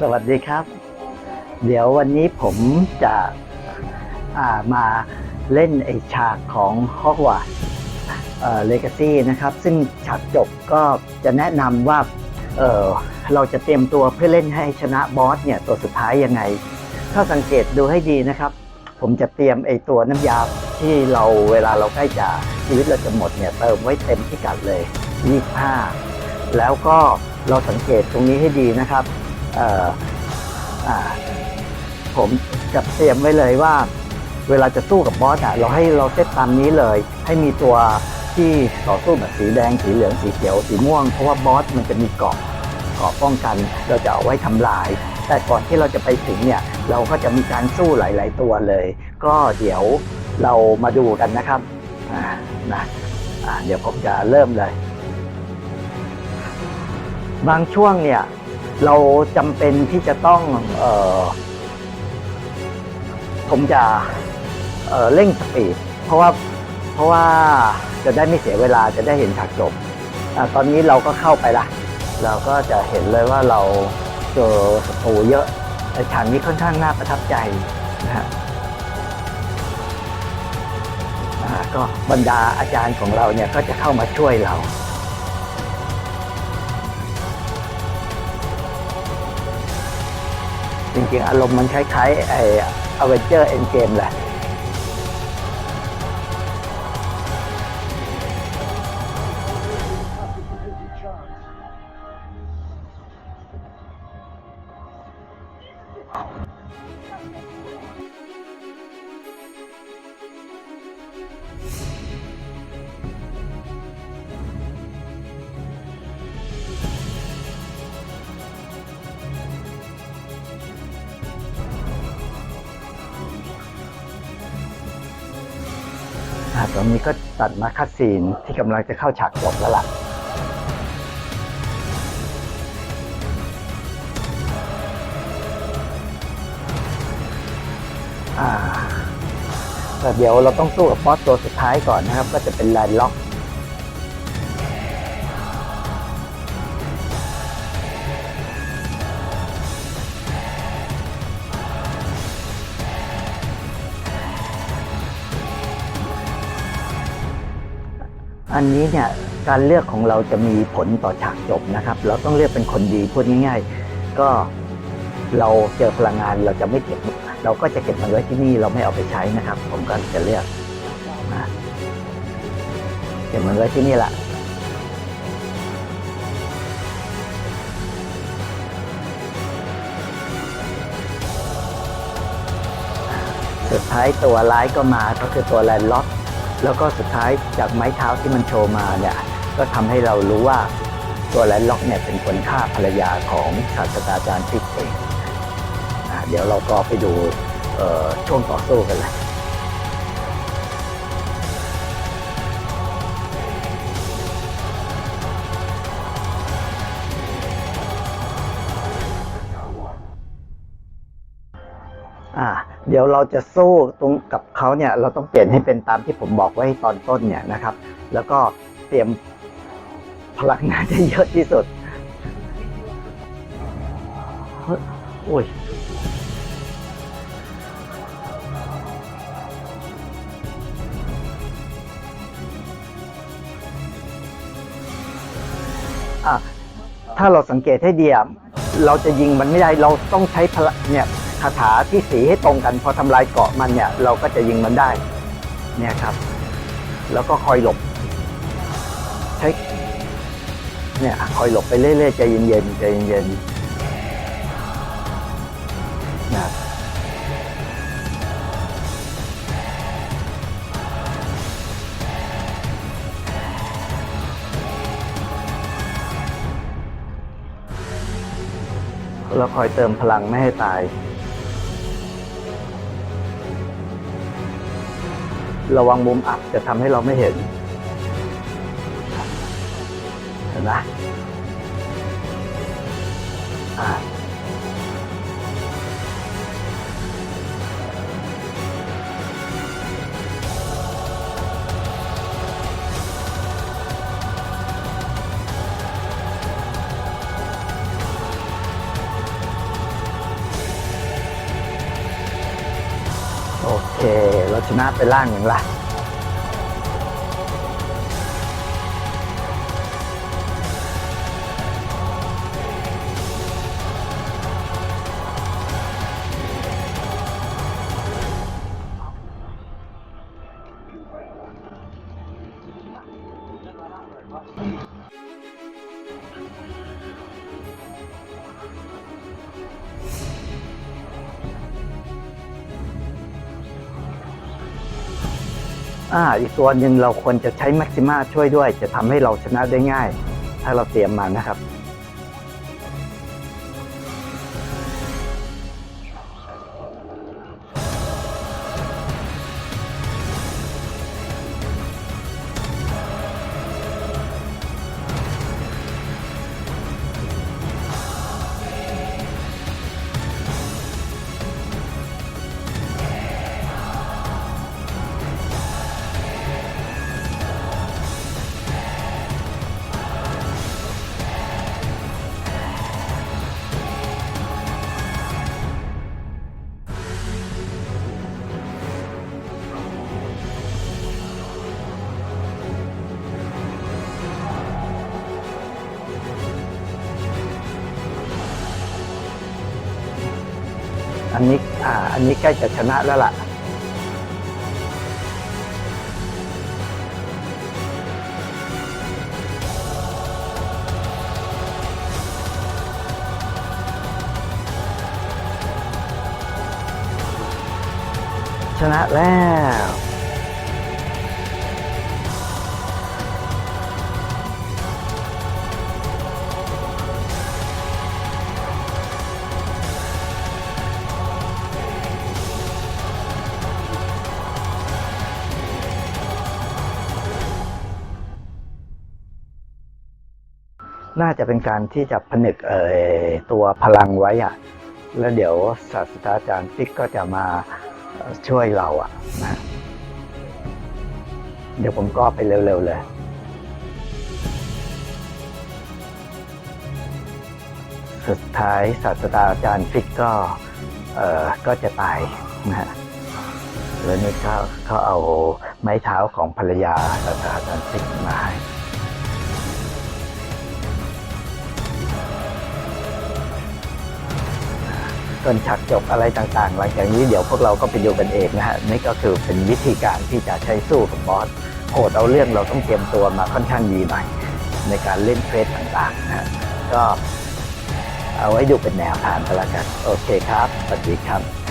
สวัสดีครับ เดี๋ยววันนี้ผมจะามาเล่นไอฉากของฮอกวาตเลกาซี่นะครับ ซึ่งฉากจบก็จะแนะนำว่าเเราจะเตรียมตัวเพื่อเล่นให้ชนะบอสเนี่ยตัวสุดท้ายยังไง ถ้าสังเกตดูให้ดีนะครับ ผมจะเตรียมไอตัวน้ำยาที่เราเวลาเราใกล้จะชีวิตเราจะหมดเนี่ยเติมไว้เต็มพิกัดเลย25แล้วก็เราสังเกตตรงนี้ให้ดีนะครับ เอ่ออ่าผมจะเตรียมไว้เลยว่า เวลาจะสู้กับบอสอะเราให้เราเซตตามนี้เลย ให้มีตัวที่ต่อสู้แบบสีแดงสีเหลืองสีเขียวสีม่วงเพราะว่าบอสมันจะมีเกราะเกราะป้องกัน เราจะเอาไว้ทำลาย แต่ก่อนที่เราจะไปถึงเนี่ย เราก็จะมีการสู้หลาย ๆ ตัวเลย ก็เดี๋ยวเรามาดูกันนะครับอ่านะอ่าเดี๋ยวผมจะเริ่มเลย บางช่วงเนี่ย เราจำเป็นที่จะต้องเออผมจะเอ่อเร่งสปีดเพราะว่าเพราะว่าจะได้ไม่เสียเวลาจะได้เห็นฉากจบอาตอนนี้เราก็เข้าไปละ เราก็จะเห็นเลยว่าเราเจอศัตรูเยอะแต่ฉากนี้ค่อนข้างน่าประทับใจนะฮะอ่าก็บรรดาอาจารย์ของเราเนี่ยก็จะเข้ามาช่วยเรา จริงๆ อารมณ์มันคล้ายๆไอ้ Avenger Endgame แหละ ตอนนี้ก็ตัดมาคัดซีนที่กำลังจะเข้าฉากจบแล้วล่ะอ่าแต่เดี๋ยวเราต้องสู้กับบอสตัวสุดท้ายก่อนนะครับ ก็จะเป็นแลนด์ล็อก อันนี้เนี่ยการเลือกของเราจะมีผลต่อฉากจบนะครับ เราต้องเลือกเป็นคนดีพูดง่าย ๆ ก็เราเจอพลังงานเราจะไม่เก็บ เราก็จะเก็บมันไว้ที่นี่เราไม่เอาไปใช้นะครับ ผมก็จะเลือกเก็บมันไว้ที่นี่แหละสุดท้ายตัวร้ายก็มาก็คือตัวแลนด์ล็อก แล้วก็สุดท้ายจากไม้เท้าที่มันโชว์มาเนี่ยก็ทำให้เรารู้ว่าตัวแลนล็อกเนี่ยเป็นคนฆ่าภรรยาของศาสตราจารย์ฟิกเองเดี๋ยวเราก็ไปดูช่วงต่อสู้กันเลย อ่าเดี๋ยวเราจะสู้ตรงกับเขาเนี่ยเราต้องเปลี่ยนให้เป็นตามที่ผมบอกไว้ตอนต้นเนี่ยนะครับ แล้วก็เตรียมพลังงานให้เยอะที่สุดเฮ้ยโอ้ยอะถ้าเราสังเกตให้ดีเราจะยิงมันไม่ได้เราต้องใช้พลังเนี่ย คาถาที่สีให้ตรงกัน พอทำลายเกาะมันเนี่ย เราก็จะยิงมันได้ เนี่ยครับ แล้วก็คอยหลบ ใช้เนี่ยคอยหลบไปเรื่อยๆใจเย็นๆใจเย็นๆนะเราคอยเติมพลังไม่ให้ตาย ระวังมุมอับจะทำให้เราไม่เห็น เห็นไหมอ่า โอเค เราชนะไปล่างหนึ่งละ อ่าอีกตัวหนึ่งเราควรจะใช้แม็กซิม่าช่วยด้วย จะทำให้เราชนะได้ง่าย ถ้าเราเตรียมมานะครับ อันนี้อ่าอันนี้ใกล้จะชนะแล้วล่ะชนะแล้ว น่าจะเป็นการที่จะผนึกเออตัวพลังไว้อะแล้วเดี๋ยวศาสตราจารย์ติ๊กก็จะมาช่วยเราอะนะเดี๋ยวผมก็ไปเร็วๆเลยสุดท้ายศาสตราจารย์ฟิกก็เอ่อก็จะตายนะฮะแล้วนี่เขาเขาเอาไม้เท้าของภรรยาศาสตราจารย์ฟิกมาให้ ส่วนฉากจบอะไรต่างๆ หลังจากนี้เดี๋ยวพวกเราก็ไปดูกันเองนะฮะนี่ก็คือเป็นวิธีการที่จะใช้สู้กับบอสโหดเอาเรื่องเราต้องเตรียมตัวมาค่อนข้างดีหน่อยในการเล่นเฟสต่างๆนะฮะก็เอาไว้ดูเป็นแนวทางกันแล้วกัน โอเคครับ สวัสดีครับ